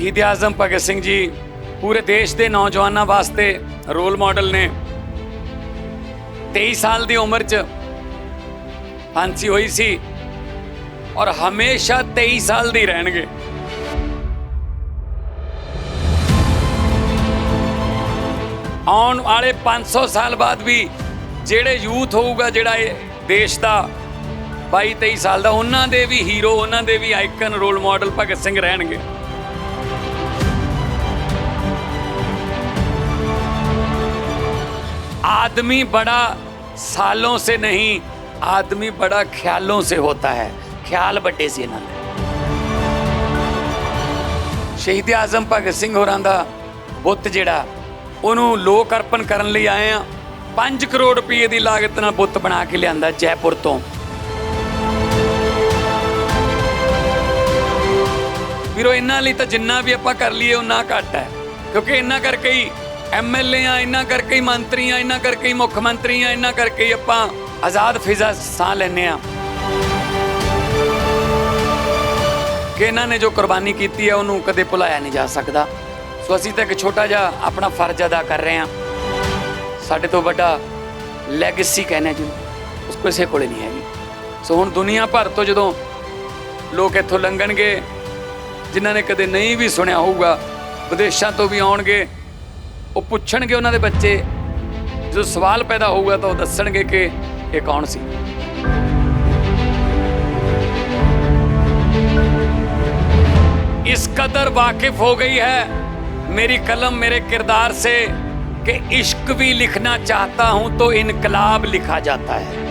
ਸ਼ਹੀਦ ਆਜ਼ਮ ਭਗਤ ਸਿੰਘ ਜੀ ਪੂਰੇ ਦੇਸ਼ ਦੇ ਨੌਜਵਾਨਾਂ ਵਾਸਤੇ ਰੋਲ ਮਾਡਲ ਨੇ। 23 ਸਾਲ ਦੀ ਉਮਰ 'ਚ ਫਾਂਸੀ ਹੋਈ ਸੀ ਔਰ ਹਮੇਸ਼ਾ 23 ਸਾਲ ਦੀ ਰਹਿਣਗੇ। ਆਉਣ ਵਾਲੇ 500 ਸਾਲ ਬਾਅਦ ਵੀ ਜਿਹੜੇ ਯੂਥ ਹੋਊਗਾ, ਜਿਹੜਾ ਇਹ ਦੇਸ਼ ਦਾ 22 23 ਸਾਲ ਦਾ, ਉਹਨਾਂ ਦੇ ਵੀ ਹੀਰੋ ਉਹਨਾਂ ਦੇ ਵੀ icon role model Bhagat Singh ਰਹਿਣਗੇ। आदमी बड़ा सालों से नहीं आदमी बड़ा ख्यालों से होता है ख्याल बड़े ਸੀ ਇਹਨਾਂ ਦੇ ਸ਼ਹੀਦ ਆਜ਼ਮ ਭਗਤ ਸਿੰਘ ਹੋਰਾਂ ਦਾ ਬੁੱਤ ਜਿਹੜਾ ਉਹਨੂੰ ਲੋਕ ਅਰਪਣ ਕਰਨ ਲਈ ਆਏ ਆ 5 ਕਰੋੜ ਰੁਪਏ ਦੀ ਲਾਗਤ ਨਾਲ ਬੁੱਤ ਬਣਾ ਕੇ ਲਿਆਂਦਾ ਜੈਪੁਰ ਤੋਂ ਵੀਰੋ ਇਹਨਾਂ ਲਈ ਤਾਂ ਜਿੰਨਾ ਵੀ ਆਪਾਂ ਕਰ ਲਈਏ ਉਹਨਾਂ ਘੱਟ ਹੈ ਕਿਉਂਕਿ ਇਹਨਾਂ ਕਰਕੇ ਹੀ ਐਮਐਲਏ ਆ ਇਹਨਾਂ ਕਰਕੇ ਹੀ ਮੰਤਰੀ ਆ ਇਹਨਾਂ ਕਰਕੇ ਹੀ ਮੁੱਖ ਮੰਤਰੀ ਆ ਇਹਨਾਂ ਕਰਕੇ ਹੀ ਆਪਾਂ ਆਜ਼ਾਦ ਫਿਜ਼ਾ ਸਾਹ ਲੈਨੇ ਆ ਕਿ ਇਹਨਾਂ ਨੇ ਜੋ ਕੁਰਬਾਨੀ ਕੀਤੀ ਹੈ, ਉਹਨੂੰ ਕਦੇ ਭੁਲਾਇਆ ਨਹੀਂ ਜਾ ਸਕਦਾ। ਸੋ ਅਸੀਂ ਤਾਂ ਇੱਕ ਛੋਟਾ ਜਿਹਾ ਆਪਣਾ ਫਰਜ਼ ਅਦਾ ਕਰ ਰਹੇ ਹਾਂ। ਸਾਡੇ ਤੋਂ ਵੱਡਾ ਲੈਗੇਸੀ ਕਹਿੰਦੇ ਜੀ ਉਸ ਕਿਸੇ ਕੋਲੇ ਨਹੀਂ ਹੈਗੀ। ਸੋ ਹੁਣ ਦੁਨੀਆ ਭਰ ਤੋਂ ਜਦੋਂ ਲੋਕ ਇੱਥੋਂ ਲੰਘਣਗੇ, ਜਿਨ੍ਹਾਂ ਨੇ ਕਦੇ ਨਹੀਂ ਵੀ ਸੁਣਿਆ ਹੋਊਗਾ, ਵਿਦੇਸ਼ਾਂ ਤੋਂ ਵੀ ਆਉਣਗੇ ਉਹ ਪੁੱਛਣਗੇ ਉਹਨਾਂ ਦੇ ਬੱਚੇ ਜਦੋਂ ਸਵਾਲ ਪੈਦਾ ਹੋਊਗਾ ਤਾਂ ਉਹ ਦੱਸਣਗੇ ਕਿ ਇਹ ਕੌਣ ਸੀ इस कदर वाकिफ हो गई है मेरी कलम मेरे किरदार से कि इश्क भी लिखना चाहता हूं तो इनकलाब लिखा जाता है